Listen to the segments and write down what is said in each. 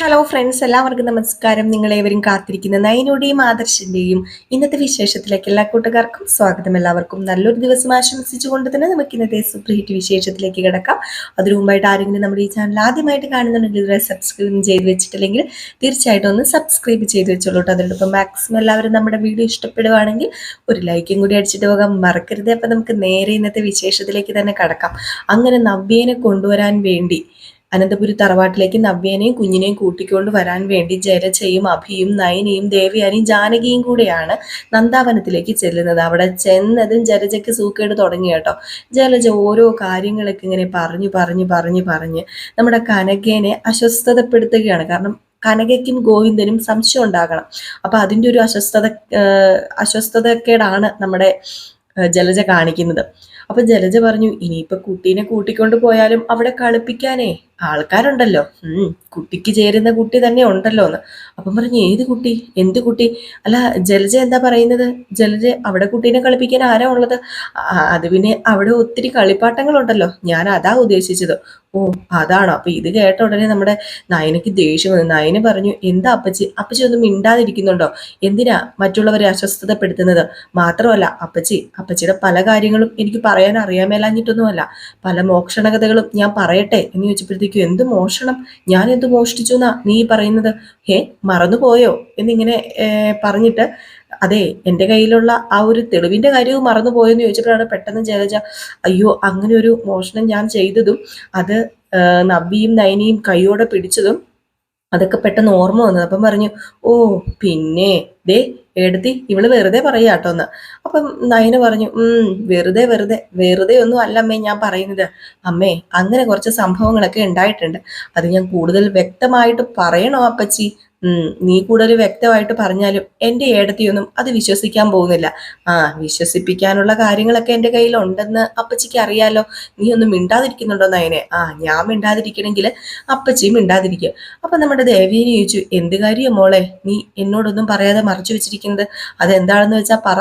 Hello friends എല്ലാവർക്കും നമസ്കാരം. നിങ്ങളേവരും കാത്തിരിക്കുന്ന നയനോടെയും ആദർശിന്റെയും ഇന്നത്തെ വിശേഷത്തിലേക്ക് എല്ലാ കൂട്ടുകാർക്കും സ്വാഗതം. എല്ലാവർക്കും നല്ലൊരു ദിവസം ആശംസിച്ചുകൊണ്ട് തന്നെ നമുക്ക് ഇന്നത്തെ സൂപ്പർ ഹിറ്റ് വിശേഷത്തിലേക്ക് കിടക്കാം. അതിനു മുമ്പായിട്ട് ആരെങ്കിലും നമ്മുടെ ഈ ചാനൽ ആദ്യമായിട്ട് കാണുന്നുണ്ടെങ്കിൽ ഇതുവരെ സബ്സ്ക്രൈബ് ചെയ്ത് വെച്ചിട്ടില്ലെങ്കിൽ തീർച്ചയായിട്ടും ഒന്ന് സബ്സ്ക്രൈബ് ചെയ്ത് വെച്ചോളൂ കേട്ടോ അതിനോടൊപ്പം മാക്സിമം എല്ലാവരും നമ്മുടെ വീഡിയോ ഇഷ്ടപ്പെടുവാണെങ്കിൽ ഒരു ലൈക്കും കൂടി അടിച്ചിട്ട് പോകാൻ മറക്കരുത്. അപ്പം നമുക്ക് നേരെ ഇന്നത്തെ വിശേഷത്തിലേക്ക് തന്നെ കടക്കാം. അങ്ങനെ നവ്യേനെ കൊണ്ടുവരാൻ വേണ്ടി അനന്തപുരി തറവാട്ടിലേക്ക് നവ്യനെയും കുഞ്ഞിനെയും കൂട്ടിക്കൊണ്ട് വരാൻ വേണ്ടി ജലജയും അഭിയും നയനയും ദേവയാനിയും ജാനകിയും കൂടെയാണ് നന്ദാവനത്തിലേക്ക് ചെല്ലുന്നത്. അവിടെ ചെന്നതും ജലജയ്ക്ക് സൂക്കേട് തുടങ്ങി കേട്ടോ. ജലജ ഓരോ കാര്യങ്ങളൊക്കെ ഇങ്ങനെ പറഞ്ഞു പറഞ്ഞു പറഞ്ഞു പറഞ്ഞ്. നമ്മുടെ കനകേനെ അസ്വസ്ഥതപ്പെടുത്തുകയാണ്. കാരണം കനകയ്ക്കും ഗോവിന്ദനും സംശയം ഉണ്ടാകണം. അപ്പൊ അതിന്റെ ഒരു അസ്വസ്ഥത അസ്വസ്ഥതക്കേടാണ് നമ്മുടെ ജലജ കാണിക്കുന്നത്. അപ്പൊ ജലജ പറഞ്ഞു ഇനിയിപ്പൊ കുട്ടീനെ കൂട്ടിക്കൊണ്ട് പോയാലും അവിടെ കളിപ്പിക്കാനേ. ആൾക്കാരുണ്ടല്ലോ. കുട്ടിക്ക് ചേരുന്ന കുട്ടി തന്നെ ഉണ്ടല്ലോ എന്ന്. അപ്പം പറഞ്ഞു ഏത് കുട്ടി? എന്ത് കുട്ടി? അല്ല ജലജ എന്താ പറയുന്നത്? ജലജ അവിടെ കുട്ടീനെ കളിപ്പിക്കാൻ ആരാ ഉള്ളത്? അത് പിന്നെ അവിടെ ഒത്തിരി കളിപ്പാട്ടങ്ങളുണ്ടല്ലോ. ഞാൻ അതാ ഉദ്ദേശിച്ചത്. ഓ അതാണോ? അപ്പൊ ഇത് കേട്ട ഉടനെ നമ്മുടെ നയനക്ക് ദേഷ്യം വന്നു. നയന് പറഞ്ഞു എന്താ അപ്പച്ചി? അപ്പച്ചി ഒന്നും മിണ്ടാതിരിക്കുന്നുണ്ടോ? എന്തിനാ മറ്റുള്ളവരെ അസ്വസ്ഥതപ്പെടുത്തുന്നത്? മാത്രമല്ല അപ്പച്ചി അപ്പച്ചിയുടെ പല കാര്യങ്ങളും എനിക്ക് പറയാൻ അറിയാൻ മേലാഞ്ഞിട്ടൊന്നുമല്ല പല മോക്ഷണകഥകളും ഞാൻ പറയട്ടെ എന്ന് ചോദിച്ചപ്പോഴത്തേക്ക് ചോദിക്കും എന്ത് മോഷണം? ഞാൻ എന്ത് മോഷ്ടിച്ചു എന്നാ നീ പറയുന്നത്? ഹേ മറന്നുപോയോ? എന്നിങ്ങനെ പറഞ്ഞിട്ട് അതെ എന്റെ കയ്യിലുള്ള ആ ഒരു തെളിവിന്റെ കാര്യവും മറന്നുപോയെന്ന് ചോദിച്ചപ്പോഴാണ് പെട്ടെന്ന് ജലജ അയ്യോ അങ്ങനെ ഒരു മോഷണം ഞാൻ ചെയ്തതും അത് നബിയും നൈനിയും കൈയോടെ പിടിച്ചതും അതൊക്കെ പെട്ടെന്ന് ഓർമ്മ വന്നത്. അപ്പം പറഞ്ഞു ഓ പിന്നെ ദേ എടുത്തി ഇവൾ വെറുതെ പറയാട്ടോ എന്ന് അപ്പം നയന പറഞ്ഞു ഉം വെറുതെ വെറുതെ വെറുതെ ഒന്നും അല്ല അമ്മേ ഞാൻ പറയുന്നത്. അമ്മേ അങ്ങനെ കുറച്ച് സംഭവങ്ങളൊക്കെ ഉണ്ടായിട്ടുണ്ട്. അത് ഞാൻ കൂടുതൽ വ്യക്തമായിട്ട് പറയണോ അപ്പച്ചി? നീ കൂടുതൽ വ്യക്തമായിട്ട് പറഞ്ഞാലും എന്റെ ഏടത്തിയൊന്നും അത് വിശ്വസിക്കാൻ പോകുന്നില്ല. ആ വിശ്വസിപ്പിക്കാനുള്ള കാര്യങ്ങളൊക്കെ എന്റെ കയ്യിലുണ്ടെന്ന് അപ്പച്ചിക്ക് അറിയാലോ. നീ ഒന്നും മിണ്ടാതിരിക്കുന്നുണ്ടോ നയനെ? ആ ഞാൻ മിണ്ടാതിരിക്കണമെങ്കിൽ അപ്പച്ചിയും മിണ്ടാതിരിക്കും. അപ്പൊ നമ്മുടെ ദേവീനെ ചോദിച്ചു എന്ത് കാര്യം മോളെ? നീ എന്നോടൊന്നും പറയാതെ മറച്ചു വെച്ചിരിക്കുന്നത്. അതെന്താണെന്ന് വെച്ചാൽ പറ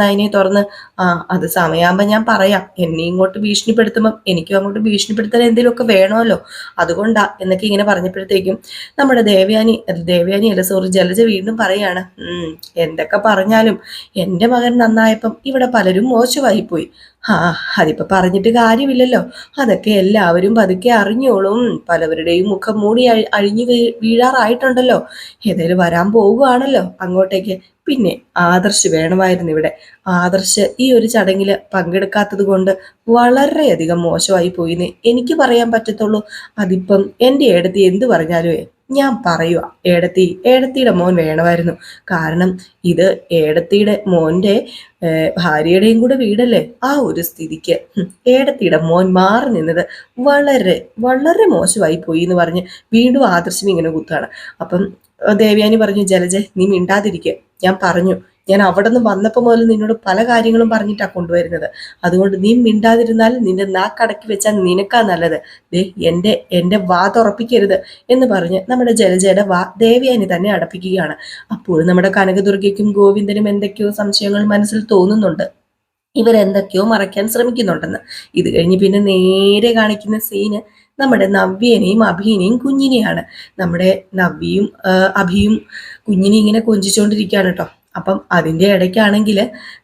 നയനെ തുറന്ന്. ആ അത് സമയമാകുമ്പോൾ ഞാൻ പറയാം. എന്നെ ഇങ്ങോട്ട് ഭീഷണിപ്പെടുത്തുമ്പം എനിക്കും അങ്ങോട്ട് ഭീഷണിപ്പെടുത്താൻ എന്തെങ്കിലുമൊക്കെ വേണമല്ലോ. അതുകൊണ്ടാ എന്നൊക്കെ ഇങ്ങനെ പറഞ്ഞപ്പോഴത്തേക്കും നമ്മുടെ ദേവയാനി ദേവയാനി അല്ല സോറി ജലജ വീണ്ടും പറയാണ് എന്തൊക്കെ പറഞ്ഞാലും എന്റെ മകൻ നന്നായപ്പം ഇവിടെ പലരും മോശമായി പോയി ആ അതിപ്പോ പറഞ്ഞിട്ട് കാര്യമില്ലല്ലോ. അതൊക്കെ എല്ലാവരും പതുക്കെ അറിഞ്ഞോളും. പലവരുടെയും മുഖം മൂടി അഴിഞ്ഞു വീഴാറായിട്ടുണ്ടല്ലോ. ഏതായാലും വരാൻ പോവുകയാണല്ലോ അങ്ങോട്ടേക്ക്. പിന്നെ ആദർശ് വേണമായിരുന്നു ഇവിടെ. ആദർശ് ഈ ഒരു ചടങ്ങിൽ പങ്കെടുക്കാത്തത് കൊണ്ട് വളരെയധികം മോശമായി പോയിന്ന് എനിക്ക് പറയാൻ പറ്റത്തുള്ളൂ. അതിപ്പം എന്റെ ഏടത്തി എന്ത് പറഞ്ഞാലും ഞാൻ പറയുക ഏടത്തി ഏടത്തിയുടെ മോൻ വേണമായിരുന്നു. കാരണം ഇത് ഏടത്തിയുടെ മോന്റെ ഭാര്യയുടെയും കൂടെ വീടല്ലേ? ആ ഒരു സ്ഥിതിക്ക്. ഏടത്തിയുടെ മോൻ മാറി നിന്നത് വളരെ വളരെ മോശമായി പോയി എന്ന് പറഞ്ഞ് വീണ്ടും ആദർശം ഇങ്ങനെ കുത്താണ് അപ്പം ദേവ്യാനി പറഞ്ഞു ജലജ നീ മിണ്ടാതിരിക്കുക ഞാൻ പറഞ്ഞു ഞാൻ അവിടെ നിന്ന് വന്നപ്പോൾ മുതൽ നിന്നോട് പല കാര്യങ്ങളും പറഞ്ഞിട്ടാണ് കൊണ്ടുവരുന്നത്. അതുകൊണ്ട് നീ മിണ്ടാതിരുന്നാൽ നിന്റെ നാക്കടക്കി വെച്ചാൽ നിനക്കാ നല്ലത്. ദേ എന്റെ എന്റെ വാ തുറപ്പിക്കരുത് എന്ന് പറഞ്ഞ് നമ്മുടെ ജലജയുടെ വാ ദേവയാനി തന്നെ അടപ്പിക്കുകയാണ്. അപ്പോൾ നമ്മുടെ കനകദുർഗയ്ക്കും ഗോവിന്ദനും എന്തൊക്കെയോ സംശയങ്ങൾ മനസ്സിൽ തോന്നുന്നുണ്ട്. ഇവരെന്തൊക്കെയോ മറയ്ക്കാൻ ശ്രമിക്കുന്നുണ്ടെന്ന്. ഇത് കഴിഞ്ഞ് പിന്നെ നേരെ കാണിക്കുന്ന സീന് നമ്മുടെ നവ്യനെയും അഭിനെയും കുഞ്ഞിനെയാണ്. നമ്മുടെ നവ്യയും അഭിയും കുഞ്ഞിനെ ഇങ്ങനെ കൊഞ്ചിച്ചുകൊണ്ടിരിക്കുകയാണ് കേട്ടോ. അപ്പം അതിന്റെ ഇടയ്ക്കാണെങ്കിൽ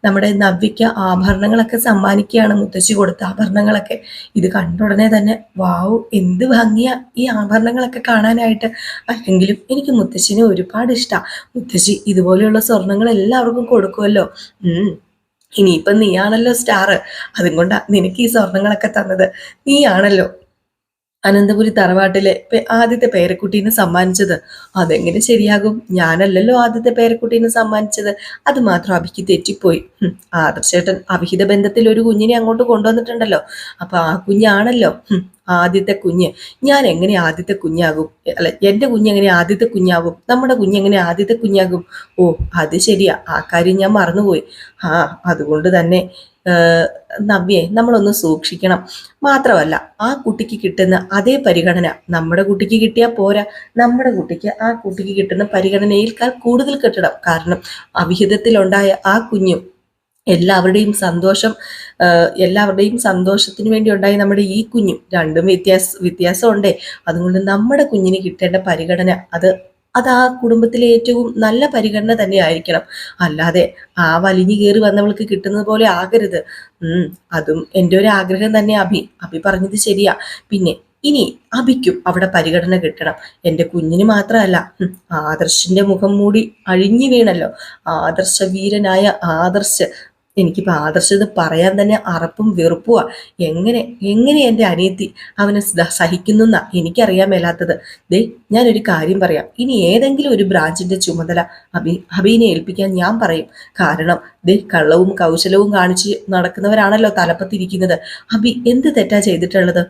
നമ്മുടെ നവ്യയ്ക്ക് ആഭരണങ്ങളൊക്കെ സമ്മാനിക്കുകയാണ് മുത്തശ്ശി കൊടുത്ത ആഭരണങ്ങളൊക്കെ. ഇത് കണ്ടുടനെ തന്നെ വാവ് എന്ത് ഭംഗിയ ഈ ആഭരണങ്ങളൊക്കെ കാണാനായിട്ട്. അല്ലെങ്കിലും എനിക്ക് മുത്തശ്ശിനെ ഒരുപാട് ഇഷ്ടമാണ് മുത്തശ്ശി ഇതുപോലെയുള്ള സ്വർണങ്ങൾ എല്ലാവർക്കും കൊടുക്കുമല്ലോ ഇനിയിപ്പം നീയാണല്ലോ സ്റ്റാർ അതും കൊണ്ടാണ് നിനക്ക് ഈ സ്വർണങ്ങളൊക്കെ തന്നത്. നീയാണല്ലോ അനന്തപുരി തറവാട്ടിലെ ആദ്യത്തെ പേരക്കുട്ടീനെ സമ്മാനിച്ചത്. അതെങ്ങനെ ശരിയാകും? ഞാനല്ലല്ലോ ആദ്യത്തെ പേരക്കുട്ടീനെ സമ്മാനിച്ചത്. അത് മാത്രം അഭിക്ക് തെറ്റിപ്പോയി. ആദർശേട്ടൻ അവിഹിത ബന്ധത്തിൽ ഒരു കുഞ്ഞിനെ അങ്ങോട്ട് കൊണ്ടുവന്നിട്ടുണ്ടല്ലോ. അപ്പൊ ആ കുഞ്ഞാണല്ലോ. ആദ്യത്തെ കുഞ്ഞ്. ഞാൻ എങ്ങനെ ആദ്യത്തെ കുഞ്ഞാകും? അല്ല എന്റെ കുഞ്ഞ് എങ്ങനെ ആദ്യത്തെ കുഞ്ഞാകും? നമ്മുടെ കുഞ്ഞ് എങ്ങനെ ആദ്യത്തെ കുഞ്ഞാകും? ഓ അത് ശരിയാ. ആ കാര്യം ഞാൻ മറന്നുപോയി. ആ അതുകൊണ്ട് തന്നെ നവ്യെ നമ്മളൊന്ന് സൂക്ഷിക്കണം. മാത്രമല്ല ആ കുട്ടിക്ക് കിട്ടുന്ന അതേ പരിഗണന നമ്മുടെ കുട്ടിക്ക് കിട്ടിയാൽ പോരാ. നമ്മുടെ കുട്ടിക്ക് ആ കുട്ടിക്ക് കിട്ടുന്ന പരിഗണനയിൽക്കാൾ കൂടുതൽ കിട്ടണം കാരണം അവിഹിതത്തിലുണ്ടായ ആ കുഞ്ഞും എല്ലാവരുടെയും സന്തോഷം എല്ലാവരുടെയും സന്തോഷത്തിന് വേണ്ടി ഉണ്ടായി നമ്മുടെ ഈ കുഞ്ഞും രണ്ടും വ്യത്യാസ വ്യത്യാസമുണ്ടേ. അതുകൊണ്ട് നമ്മുടെ കുഞ്ഞിന് കിട്ടേണ്ട പരിഗണന അത് അത് ആ കുടുംബത്തിലെ ഏറ്റവും നല്ല പരിഗണന തന്നെ ആയിരിക്കണം. അല്ലാതെ ആ വലിഞ്ഞു കയറി വന്നവൾക്ക് കിട്ടുന്നത് പോലെ ആകരുത്. അതും എന്റെ ഒരു ആഗ്രഹം തന്നെ അഭി. അഭി പറഞ്ഞത് ശരിയാ. പിന്നെ ഇനി അഭിക്കും അവിടെ പരിഗണന കിട്ടണം. എന്റെ കുഞ്ഞിന് മാത്രമല്ല ആദർശിന്റെ മുഖം മൂടി അഴിഞ്ഞു വീണല്ലോ. ആദർശ വീരനായ ആദർശ് എനിക്കിപ്പോൾ ആദർശത് പറയാൻ തന്നെ അറപ്പും വെറുപ്പുവാ. എങ്ങനെ എങ്ങനെ എന്റെ അനിയത്തി അവനെ സഹിക്കുന്നു സഹിക്കുന്നെന്നാ എനിക്കറിയാൻ മേലാത്തത്. ദേ ഞാനൊരു കാര്യം പറയാം. ഇനി ഏതെങ്കിലും ഒരു ബ്രാഞ്ചിന്റെ ചുമതല അഭി അഭിനെ ഏൽപ്പിക്കാൻ ഞാൻ പറയും. കാരണം ദേ കള്ളവും കൗശലവും കാണിച്ച് നടക്കുന്നവരാണല്ലോ തലപ്പത്തിരിക്കുന്നത്. അഭി എന്ത് തെറ്റാ ചെയ്തിട്ടുള്ളത്?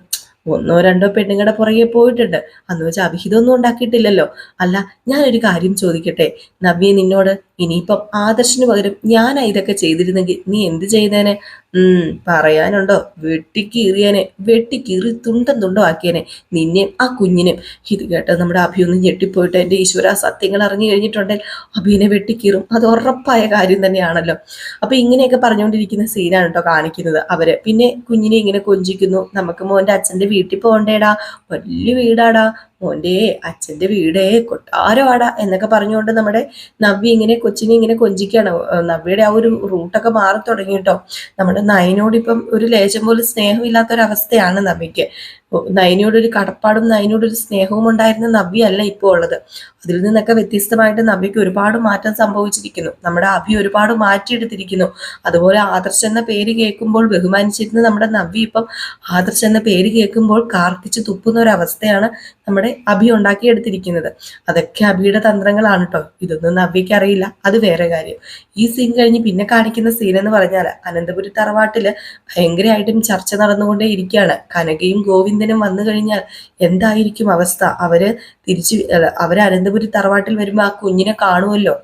ഒന്നോ രണ്ടോ പെണ്ണുങ്ങളുടെ പുറകെ പോയിട്ടുണ്ട്. അന്ന് വെച്ചാൽ അഭിഹിതമൊന്നും ഉണ്ടാക്കിയിട്ടില്ലല്ലോ. അല്ല ഞാനൊരു കാര്യം ചോദിക്കട്ടെ? നവ്യ നിന്നോട് ഇനിയിപ്പം ആദർശിന് പകരം ഞാനാ ഇതൊക്കെ ചെയ്തിരുന്നെങ്കിൽ നീ എന്ത് ചെയ്തേനെ? ഉം പറയാനുണ്ടോ? വെട്ടിക്കീറിയനെ വെട്ടിക്കീറി തുണ്ടം തുണ്ടോ ആക്കിയനെ നിന്നെയും ആ കുഞ്ഞിനും. ഇത് കേട്ടത് നമ്മുടെ അഭിയൊന്നും ഞെട്ടിപ്പോയിട്ട് എന്റെ ഈശ്വര സത്യങ്ങൾ അറിഞ്ഞു കഴിഞ്ഞിട്ടുണ്ടെങ്കിൽ അഭിനെ വെട്ടിക്കീറും. അത് ഉറപ്പായ കാര്യം തന്നെയാണല്ലോ. അപ്പൊ ഇങ്ങനെയൊക്കെ പറഞ്ഞുകൊണ്ടിരിക്കുന്ന സീനാണ് കേട്ടോ കാണിക്കുന്നത് അവർ. പിന്നെ കുഞ്ഞിനെ ഇങ്ങനെ കൊഞ്ചിക്കുന്നു. നമുക്ക് മോന്റെ അച്ഛന്റെ വീട്ടിൽ പോകണ്ടേടാ. വലിയ വീടാടാ. മോന്റെ അച്ഛന്റെ വീടേ കൊട്ടാരവാട എന്നൊക്കെ പറഞ്ഞുകൊണ്ട് നമ്മുടെ നവ്യ ഇങ്ങനെ കൊച്ചിനെ ഇങ്ങനെ കൊഞ്ചിക്കുകയാണ്. നവ്യയുടെ ആ ഒരു റൂട്ടൊക്കെ മാറി തുടങ്ങി കേട്ടോ. നമ്മുടെ നയനോട് ഇപ്പം ഒരു ലേശം പോലും സ്നേഹമില്ലാത്തൊരവസ്ഥയാണ് ഒരു അവസ്ഥയാണ് നവ്യക്ക് ഓ, നയനയോട് ഒരു കടപ്പാടും നയനോട് ഒരു സ്നേഹവും ഉണ്ടായിരുന്ന നവ്യ അല്ല ഇപ്പോൾ ഉള്ളത്. അതിൽ നിന്നൊക്കെ വ്യത്യസ്തമായിട്ട് നവ്യക്ക് ഒരുപാട് മാറ്റം സംഭവിച്ചിരിക്കുന്നു. നമ്മുടെ അഭി ഒരുപാട് മാറ്റിയെടുത്തിരിക്കുന്നു. അതുപോലെ ആദർശ് എന്ന പേര് കേൾക്കുമ്പോൾ ബഹുമാനിച്ചിരുന്ന നമ്മുടെ നവ്യ ഇപ്പം ആദർശ് എന്ന പേര് കേൾക്കുമ്പോൾ കാർക്കിച്ച് തുപ്പുന്ന ഒരു അവസ്ഥയാണ് നമ്മുടെ അഭി ഉണ്ടാക്കിയെടുത്തിരിക്കുന്നത്. അതൊക്കെ അഭിയുടെ തന്ത്രങ്ങളാണ് കേട്ടോ ഇതൊന്നും നവ്യക്ക് അറിയില്ല അത് വേറെ കാര്യം. ഈ സീൻ കഴിഞ്ഞ് പിന്നെ കാണിക്കുന്ന സീൻ എന്ന് പറഞ്ഞാൽ അനന്തപുരി തറവാട്ടിൽ ഭയങ്കരമായിട്ടും ചർച്ച നടന്നുകൊണ്ടേ ഇരിക്കുകയാണ് കനകയും ഗോവിന്ദനും വന്നു കഴിഞ്ഞാൽ എന്തായിരിക്കും അവസ്ഥ? അവർ തിരിച്ച് അവർ അനന്തപുരി തറവാട്ടിൽ വരുമ്പോൾ ആ കുഞ്ഞിനെ കാണുമല്ലോ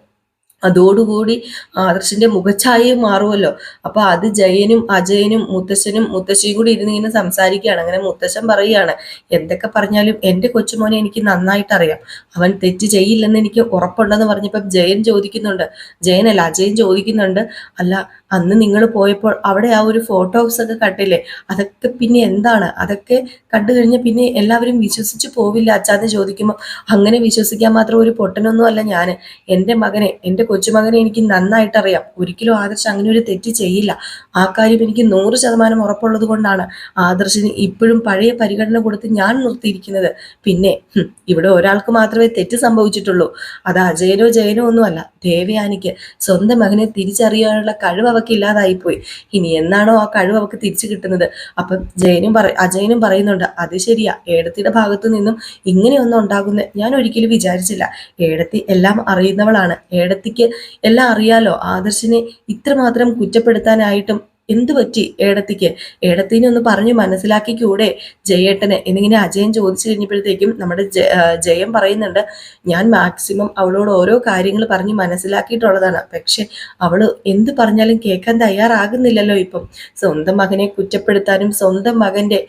അതോടുകൂടി ആദർശിന്റെ മുഖഛായയും മാറുമല്ലോ അപ്പൊ അത് ജയനും അജയനും മുത്തശ്ശനും മുത്തശ്ശിയും കൂടി ഇരുന്ന് ഇങ്ങനെ സംസാരിക്കുകയാണ്. അങ്ങനെ മുത്തശ്ശൻ പറയുകയാണ് എന്തൊക്കെ പറഞ്ഞാലും എന്റെ കൊച്ചുമോനെ എനിക്ക് നന്നായിട്ട് അറിയാം അവൻ തെറ്റ് ചെയ്യില്ലെന്ന് എനിക്ക് ഉറപ്പുണ്ടെന്ന് പറഞ്ഞപ്പോൾ ജയൻ ചോദിക്കുന്നുണ്ട്. ജയനല്ല അജയൻ ചോദിക്കുന്നുണ്ട് അല്ല അന്ന് നിങ്ങൾ പോയപ്പോൾ അവിടെ ആ ഒരു ഫോട്ടോസ് ഒക്കെ കണ്ടില്ലേ? അതൊക്കെ പിന്നെ എന്താണ്? അതൊക്കെ കണ്ടു കഴിഞ്ഞാൽ പിന്നെ എല്ലാവരും വിശ്വസിച്ച് പോവില്ല. അച്ഛാന്ന് ചോദിക്കുമ്പോൾ അങ്ങനെ വിശ്വസിക്കാൻ മാത്രം ഒരു പൊട്ടനൊന്നും അല്ല ഞാൻ എന്റെ മകനെ എന്റെ കൊച്ചുമകനെ എനിക്ക് നന്നായിട്ട് അറിയാം ഒരിക്കലും ആദർശ് അങ്ങനെ ഒരു തെറ്റ് ചെയ്യില്ല. ആ കാര്യം എനിക്ക് നൂറ് ശതമാനം ഉറപ്പുള്ളത് കൊണ്ടാണ് ആദർശിന് ഇപ്പോഴും പഴയ പരിഗണന കൊടുത്ത് ഞാൻ നിർത്തിയിരിക്കുന്നത്. പിന്നെ ഇവിടെ ഒരാൾക്ക് മാത്രമേ തെറ്റ് സംഭവിച്ചിട്ടുള്ളൂ. അത് അജയനോ ജയനോ ഒന്നുമല്ല. ദേവയാനിക്ക് സ്വന്തം മകനെ തിരിച്ചറിയാനുള്ള കഴിവ് അവൾക്ക് ഇല്ലാതായിപ്പോയി. ഇനി എന്നാണോ ആ കഴിവ് അവൾക്ക് തിരിച്ചു കിട്ടുന്നത്? അപ്പം ജയനും പറ അജയനും പറയുന്നുണ്ട് അത് ശരിയാ. ഏടത്തിയുടെ ഭാഗത്തു നിന്നും ഇങ്ങനെയൊന്നും ഉണ്ടാകുന്ന ഞാൻ ഒരിക്കലും വിചാരിച്ചില്ല. ഏടത്തി എല്ലാം അറിയുന്നവളാണ്. ഏടത്തിക്ക് എല്ലാം അറിയാലോ. ആദർശിനെ ഇത്രമാത്രം കുറ്റപ്പെടുത്താനായിട്ടും എന്തു പറ്റി ഏടത്തിക്ക്? ഏടത്തിനെ ഒന്ന് പറഞ്ഞു മനസ്സിലാക്കിക്കൂടെ? ജയേട്ടനെ എന്നിങ്ങനെ അജയൻ ചോദിച്ചു കഴിഞ്ഞപ്പോഴത്തേക്കും നമ്മുടെ ജയം പറയുന്നുണ്ട് ഞാൻ മാക്സിമം അവളോട് ഓരോ കാര്യങ്ങൾ പറഞ്ഞ് മനസ്സിലാക്കിയിട്ടുള്ളതാണ്. പക്ഷെ അവൾ എന്ത് പറഞ്ഞാലും കേൾക്കാൻ തയ്യാറാകുന്നില്ലല്ലോ ഇപ്പം. സ്വന്തം മകനെ കുറ്റപ്പെടുത്താനും സ്വന്തം മകന്റെ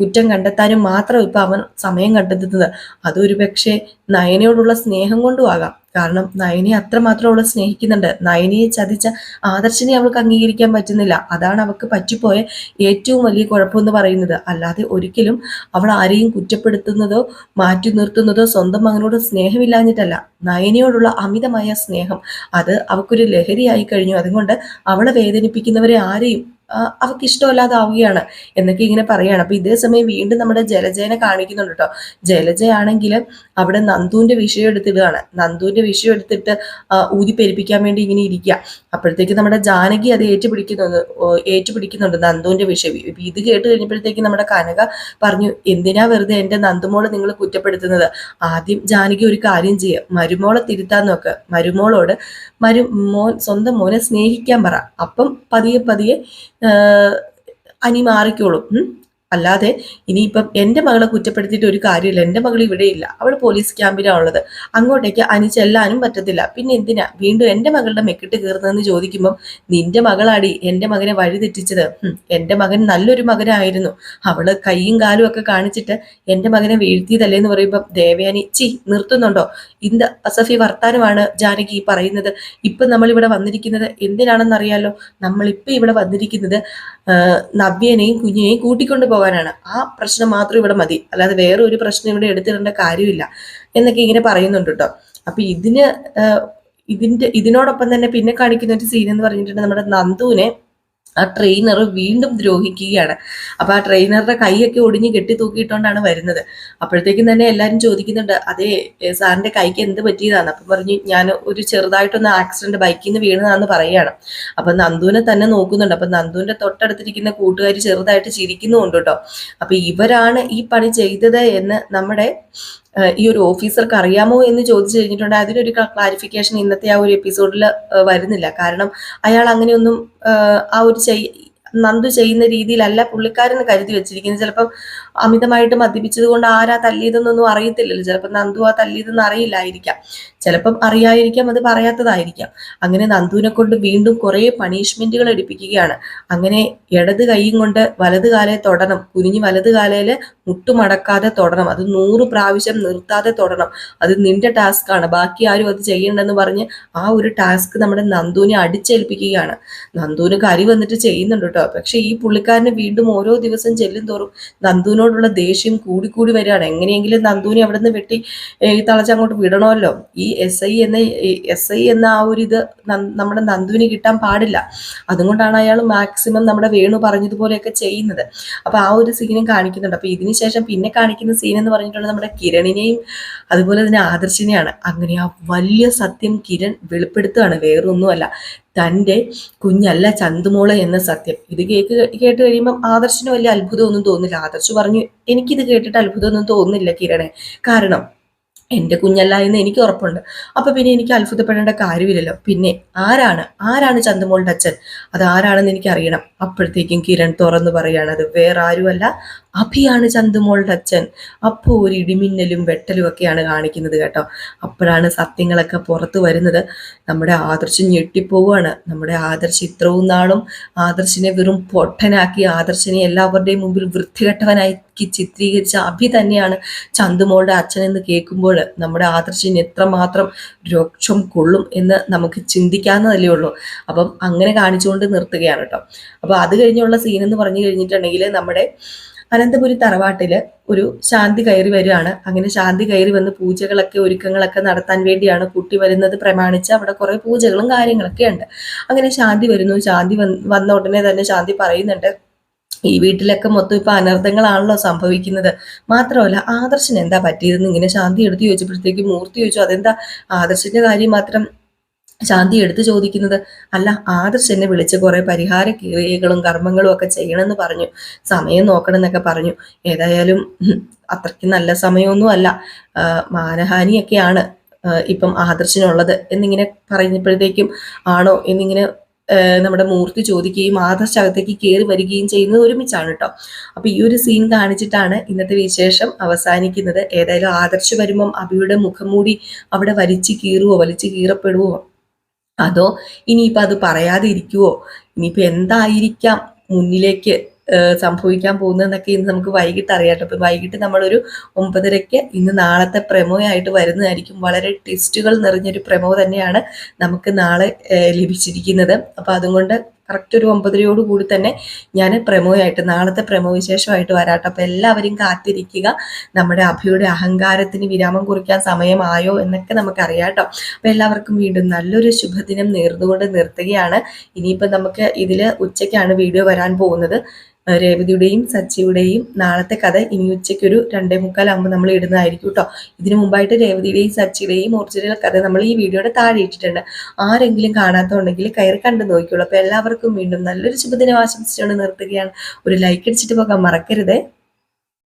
കുറ്റം കണ്ടെത്താനും മാത്രം ഇപ്പൊ അവൻ സമയം കണ്ടെത്തുന്നത്. അതൊരു പക്ഷേ നയനയോടുള്ള സ്നേഹം കൊണ്ടും ആകാം. കാരണം നയനിയെ അത്രമാത്രം അവൾ സ്നേഹിക്കുന്നുണ്ട്. നയനിയെ ചതിച്ച ആദർശിനെ അവൾക്ക് അംഗീകരിക്കാൻ പറ്റുന്നില്ല. അതാണ് അവൾക്ക് പറ്റിപ്പോയ ഏറ്റവും വലിയ കുഴപ്പമെന്ന് പറയുന്നത്. അല്ലാതെ ഒരിക്കലും അവൾ ആരെയും കുറ്റപ്പെടുത്തുന്നതോ മാറ്റി നിർത്തുന്നതോ സ്വന്തം മകനോട് സ്നേഹമില്ലാഞ്ഞിട്ടല്ല. നയനയോടുള്ള അമിതമായ സ്നേഹം. അത് അവൾക്കൊരു ലഹരിയായി കഴിഞ്ഞു. അതുകൊണ്ട് അവളെ വേദനിപ്പിക്കുന്നവരെ ആരെയും ആ, അവൾക്ക് ഇഷ്ടമല്ലാതാവുകയാണ് എന്നൊക്കെ ഇങ്ങനെ പറയുകയാണ് അപ്പൊ ഇതേ സമയം വീണ്ടും നമ്മുടെ ജലജയനെ കാണിക്കുന്നുണ്ട് കേട്ടോ ജലജയാണെങ്കിൽ അവിടെ നന്ദുവിന്റെ വിഷയം എടുത്തിടുകയാണ്. നന്ദുവിന്റെ വിഷയം എടുത്തിട്ട് ഊതിപ്പെരിപ്പിക്കാൻ ഊതി പെരുപ്പിക്കാൻ വേണ്ടി ഇങ്ങനെ ഇരിക്കുക അപ്പോഴത്തേക്ക് നമ്മുടെ ജാനകി അത് ഏറ്റുപിടിക്കുന്നുണ്ട് ഏറ്റുപിടിക്കുന്നുണ്ട് നന്ദുവിന്റെ വിഷയം. ഇത് കേട്ട് കഴിഞ്ഞപ്പോഴത്തേക്ക് നമ്മുടെ കനക പറഞ്ഞു എന്തിനാ വെറുതെ എന്റെ നന്ദുമോളെ നിങ്ങൾ കുറ്റപ്പെടുത്തുന്നത്? ആദ്യം ജാനകി ഒരു കാര്യം ചെയ്യുക മരുമോളെ തിരുത്താൻ നോക്ക്. മരുമോളോട് മരു മോൻ സ്വന്തം മോനെ സ്നേഹിക്കാൻ പറ. അപ്പം പതിയെ പതിയെ അനി മാറിക്കോളും. അല്ലാതെ ഇനിയിപ്പം എന്റെ മകളെ കുറ്റപ്പെടുത്തിയിട്ട് ഒരു കാര്യമില്ല. എന്റെ മകൾ ഇവിടെ ഇല്ല. അവൾ പോലീസ് ക്യാമ്പിലാണുള്ളത് അങ്ങോട്ടേക്ക് അനി ചെല്ലാനും പറ്റത്തില്ല. പിന്നെ എന്തിനാ വീണ്ടും എന്റെ മകളുടെ മെക്കിട്ട് കയറുന്നതെന്ന് ചോദിക്കുമ്പം നിന്റെ മകളാടി എന്റെ മകനെ വഴിതെറ്റിച്ചത് എന്റെ മകൻ നല്ലൊരു മകനായിരുന്നു. അവൾ കൈയും കാലും ഒക്കെ കാണിച്ചിട്ട് എന്റെ മകനെ വീഴ്ത്തിയതല്ലേ എന്ന് പറയുമ്പം ദേവയാനി ചി നിർത്തുന്നുണ്ടോ? ഇന്ത് അസഫി വർത്താനമാണ് ജാനകി പറയുന്നത്. ഇപ്പം നമ്മളിവിടെ വന്നിരിക്കുന്നത് എന്തിനാണെന്നറിയാലോ? നമ്മളിപ്പോൾ ഇവിടെ വന്നിരിക്കുന്നത് നവ്യനെയും കുഞ്ഞിനെയും കൂട്ടിക്കൊണ്ടു പോകാനാണ്. ആ പ്രശ്നം മാത്രം ഇവിടെ മതി. അല്ലാതെ വേറെ ഒരു പ്രശ്നം ഇവിടെ എടുത്തിടേണ്ട കാര്യമില്ല എന്നൊക്കെ ഇങ്ങനെ പറയുന്നുണ്ട് കേട്ടോ അപ്പൊ ഇതിന് ഇതിന്റെ ഇതിനോടൊപ്പം തന്നെ പിന്നെ കാണിക്കുന്ന ഒരു സീൻ എന്ന് പറഞ്ഞിട്ടുണ്ടെങ്കിൽ നമ്മുടെ നന്ദുവിനെ ആ ട്രെയിനർ വീണ്ടും ദ്രോഹിക്കുകയാണ്. അപ്പൊ ആ ട്രെയിനറുടെ കൈയൊക്കെ ഒടിഞ്ഞ് കെട്ടി തൂക്കിയിട്ടോണ്ടാണ് വരുന്നത്. അപ്പോഴത്തേക്കും തന്നെ എല്ലാവരും ചോദിക്കുന്നുണ്ട് അതേ സാറിന്റെ കൈക്ക് എന്ത് പറ്റിയതാണ് അപ്പം പറഞ്ഞു ഞാൻ ഒരു ചെറുതായിട്ടൊന്ന് ആക്സിഡന്റ് ബൈക്കിൽ നിന്ന് വീണതാന്ന് പറയുകയാണ്. അപ്പൊ നന്ദുവിനെ തന്നെ നോക്കുന്നുണ്ട്. അപ്പൊ നന്ദുവിന്റെ തൊട്ടടുത്തിരിക്കുന്ന കൂട്ടുകാർ ചെറുതായിട്ട് ചിരിക്കുന്നുണ്ട് കേട്ടോ. അപ്പൊ ഇവരാണ് ഈ പണി ചെയ്തത് എന്ന് നമ്മുടെ ഈ ഒരു ഓഫീസർക്ക് അറിയാമോ എന്ന് ചോദിച്ചു കഴിഞ്ഞിട്ടുണ്ട്. അതിനൊരു ക്ലാരിഫിക്കേഷൻ ഇന്നത്തെ ആ ഒരു എപ്പിസോഡിൽ വരുന്നില്ല. കാരണം അയാൾ അങ്ങനെയൊന്നും ആ, ഒരു ചെയ് നന്ദു ചെയ്യുന്ന രീതിയിലല്ല പുള്ളിക്കാരൻ കരുതി വെച്ചിരിക്കുന്നത്. ചിലപ്പം അമിതമായിട്ട് മദ്യപിച്ചത് കൊണ്ട് ആരാ തല്ലിയതെന്നൊന്നും അറിയത്തില്ലല്ലോ. ചിലപ്പോൾ നന്ദു ആ തല്ലിയതെന്ന് അറിയില്ലായിരിക്കാം. ചിലപ്പം അറിയായിരിക്കാം അത് പറയാത്തതായിരിക്കാം. അങ്ങനെ നന്ദുവിനെ കൊണ്ട് വീണ്ടും കുറേ പണിഷ്മെന്റുകൾ എടുപ്പിക്കുകയാണ്. അങ്ങനെ ഇടത് കൈയും കൊണ്ട് വലത് കാലെ തൊടണം കുനിഞ്ഞ് വലത് കാലയിൽ മുട്ടുമടക്കാതെ തൊടണം അത് നൂറ് പ്രാവശ്യം നിർത്താതെ തൊടണം. അത് നിന്റെ ടാസ്ക് ആണ് ബാക്കി ആരും അത് ചെയ്യണ്ടെന്ന് പറഞ്ഞ് ആ ഒരു ടാസ്ക് നമ്മുടെ നന്ദുവിനെ അടിച്ചേൽപ്പിക്കുകയാണ്. നന്ദുവിന് കരി വന്നിട്ട് ചെയ്യുന്നുണ്ട് കേട്ടോ. പക്ഷെ ഈ പുള്ളിക്കാരന് വീണ്ടും ഓരോ ദിവസം ചെല്ലും തോറും നന്ദുവിനോടുള്ള ദേഷ്യം കൂടിക്കൂടി വരികയാണ്. എങ്ങനെയെങ്കിലും നന്ദുവിനെ അവിടെ നിന്ന് വെട്ടി തളച്ചങ്ങോട്ട് വിടണമല്ലോ. ഈ എസ് ഐ എന്ന എസ് ഐ എന്ന ആ ഒരു ഇത് നമ്മുടെ നന്ദുവിന് കിട്ടാൻ പാടില്ല. അതുകൊണ്ടാണ് അയാൾ മാക്സിമം നമ്മുടെ വേണു പറഞ്ഞതുപോലെയൊക്കെ ചെയ്യുന്നത്. അപ്പൊ ആ ഒരു സീനും കാണിക്കുന്നുണ്ട്. അപ്പൊ ഇതിന് ശേഷം പിന്നെ കാണിക്കുന്ന സീൻ എന്ന് പറഞ്ഞിട്ടുള്ളത് നമ്മുടെ കിരണിനെയും അതുപോലെ തന്നെ ആദർശിനെയാണ്. അങ്ങനെ ആ വലിയ സത്യം കിരൺ വെളിപ്പെടുത്തുകയാണ്. വേറൊന്നുമല്ല. തന്റെ കുഞ്ഞല്ല ചന്തുമോൾ എന്ന സത്യം. ഇത് കേക്ക് കേട്ട് കഴിയുമ്പം ആദർശിന് വലിയ അത്ഭുതമൊന്നും തോന്നില്ല ആദർശ് പറഞ്ഞു എനിക്കിത് കേട്ടിട്ട് അത്ഭുതമൊന്നും തോന്നുന്നില്ല കിരണെ. കാരണം എന്റെ കുഞ്ഞല്ല എന്ന് എനിക്ക് ഉറപ്പുണ്ട്. അപ്പം പിന്നെ എനിക്ക് അത്ഭുതപ്പെടേണ്ട കാര്യമില്ലല്ലോ. പിന്നെ ആരാണ്? ആരാണ് ചന്ദമോളുടെ അച്ഛൻ? അത് ആരാണെന്ന് എനിക്ക് അറിയണം അപ്പോഴത്തേക്കും കിരൺ തുറന്നു പറയാണ് അത് വേറെ ആരുമല്ല അഭിയാണ് ചന്തുമോളുടെ അച്ഛൻ. അപ്പോൾ ഒരു ഇടിമിന്നലും വെട്ടലും ഒക്കെയാണ് കാണിക്കുന്നത് കേട്ടോ. അപ്പോഴാണ് സത്യങ്ങളൊക്കെ പുറത്തു വരുന്നത്. നമ്മുടെ ആദർശം ഞെട്ടിപ്പോവുകയാണ്. നമ്മുടെ ആദർശ് ഇത്രവും നാളും ആദർശിനെ വെറും പൊട്ടനാക്കി ആദർശിനെ എല്ലാവരുടെയും മുമ്പിൽ വൃത്തികെട്ടവനാക്കി ചിത്രീകരിച്ച അഭി തന്നെയാണ് ചന്തുമോളുടെ അച്ഛൻ എന്ന് കേൾക്കുമ്പോൾ നമ്മുടെ ആദർശിന് എത്രമാത്രം രോക്ഷം കൊള്ളും എന്ന് നമുക്ക് ചിന്തിക്കാവുന്നതല്ലേ ഉള്ളൂ. അപ്പം അങ്ങനെ കാണിച്ചുകൊണ്ട് നിർത്തുകയാണ് കേട്ടോ. അപ്പോൾ അത് കഴിഞ്ഞുള്ള സീൻ എന്ന് പറഞ്ഞു കഴിഞ്ഞിട്ടുണ്ടെങ്കിൽ നമ്മുടെ അനന്തപുരി തറവാട്ടിൽ ഒരു ശാന്തി കയറി വരികയാണ്. അങ്ങനെ ശാന്തി കയറി വന്ന് പൂജകളൊക്കെ ഒരുക്കങ്ങളൊക്കെ നടത്താൻ വേണ്ടിയാണ് കുട്ടി വരുന്നത് പ്രമാണിച്ച്. അവിടെ കുറെ പൂജകളും കാര്യങ്ങളൊക്കെ ഉണ്ട്. അങ്ങനെ ശാന്തി വരുന്നു. ശാന്തി വന്ന ഉടനെ തന്നെ ശാന്തി പറയുന്നുണ്ട് ഈ വീട്ടിലൊക്കെ മൊത്തം ഇപ്പൊ അനർത്ഥങ്ങളാണല്ലോ സംഭവിക്കുന്നത്. മാത്രമല്ല ആദർശന് എന്താ പറ്റിയതെന്ന്? ഇങ്ങനെ ശാന്തി എടുത്തു ചോദിച്ചപ്പോഴത്തേക്ക് മൂർത്തി ചോദിച്ചു അതെന്താ? ആദർശന്റെ കാര്യം മാത്രം ശാന്തി എടുത്തു ചോദിക്കുന്നത് അല്ല ആദർശ് എന്നെ വിളിച്ച് കുറെ പരിഹാര ക്രിയകളും കർമ്മങ്ങളും ഒക്കെ ചെയ്യണമെന്ന് പറഞ്ഞു. സമയം നോക്കണം എന്നൊക്കെ പറഞ്ഞു. ഏതായാലും അത്രയ്ക്ക് നല്ല സമയമൊന്നും അല്ല. മാനഹാനിയൊക്കെയാണ് ഇപ്പം ആദർശിനുള്ളത്. എന്നിങ്ങനെ പറഞ്ഞപ്പോഴത്തേക്കും ആണോ? എന്നിങ്ങനെ നമ്മുടെ മൂർത്തി ചോദിക്കുകയും ആദർശ് അകത്തേക്ക് കയറി വരികയും ചെയ്യുന്നത് ഒരുമിച്ചാണ് കേട്ടോ അപ്പൊ ഈ ഒരു സീൻ കാണിച്ചിട്ടാണ് ഇന്നത്തെ വിശേഷം അവസാനിക്കുന്നത്. ഏതായാലും ആദർശ് വരുമ്പം അബിയുടെ മുഖം മൂടി അവിടെ വലിച്ചു കീറുവോ വലിച്ചു കീറപ്പെടുവോ അതോ ഇനിയിപ്പോൾ അത് പറയാതെ ഇരിക്കുവോ ഇനിയിപ്പോൾ എന്തായിരിക്കാം മുന്നിലേക്ക് സംഭവിക്കാൻ പോകുന്നതെന്നൊക്കെ ഇന്ന് നമുക്ക് വൈകിട്ട് അറിയാട്ടോ അപ്പം വൈകിട്ട് നമ്മളൊരു ഒമ്പതരയ്ക്ക് ഇന്ന് നാളത്തെ പ്രമോയായിട്ട് വരുന്നതായിരിക്കും. വളരെ ടെസ്റ്റുകൾ നിറഞ്ഞൊരു പ്രമോ തന്നെയാണ് നമുക്ക് നാളെ ലഭിച്ചിരിക്കുന്നത്. അപ്പോൾ അതുകൊണ്ട് കറക്റ്റ് ഒരു ഒമ്പതരയോട് കൂടി തന്നെ ഞാൻ പ്രമോയായിട്ട് നാളത്തെ പ്രമോ വിശേഷമായിട്ട് വരാട്ടോ. അപ്പം എല്ലാവരും കാത്തിരിക്കുക. നമ്മുടെ അഭിയുടെ അഹങ്കാരത്തിന് വിരാമം കുറിക്കാൻ സമയമായോ എന്നൊക്കെ നമുക്കറിയാം കേട്ടോ അപ്പം എല്ലാവർക്കും വീണ്ടും നല്ലൊരു ശുഭദിനം നേർന്നുകൊണ്ട് നിർത്തുകയാണ്. ഇനിയിപ്പോൾ നമുക്ക് ഇതിൽ ഉച്ചയ്ക്കാണ് വീഡിയോ വരാൻ പോകുന്നത്. രേവതിയുടെയും സച്ചിയുടെയും നാളത്തെ കഥ ഇനി ഉച്ചയ്ക്ക് ഒരു രണ്ടേ മുക്കാലാകുമ്പോൾ നമ്മൾ ഇടുന്നതായിരിക്കും കേട്ടോ. ഇതിനു മുമ്പായിട്ട് രേവതിയുടെയും സച്ചിയുടെയും ഒറിജിനൽ കഥ നമ്മൾ ഈ വീഡിയോയുടെ താഴെ ഇട്ടിട്ടുണ്ട്. ആരെങ്കിലും കാണാത്തുണ്ടെങ്കിൽ കയറി കണ്ടു നോക്കിയുള്ളൂ അപ്പോൾ എല്ലാവർക്കും വീണ്ടും നല്ലൊരു ശുഭദിനം ആശംസിച്ചുകൊണ്ട് നിർത്തുകയാണ്. ഒരു ലൈക്ക് അടിച്ചിട്ട് പോകാൻ മറക്കരുതേ.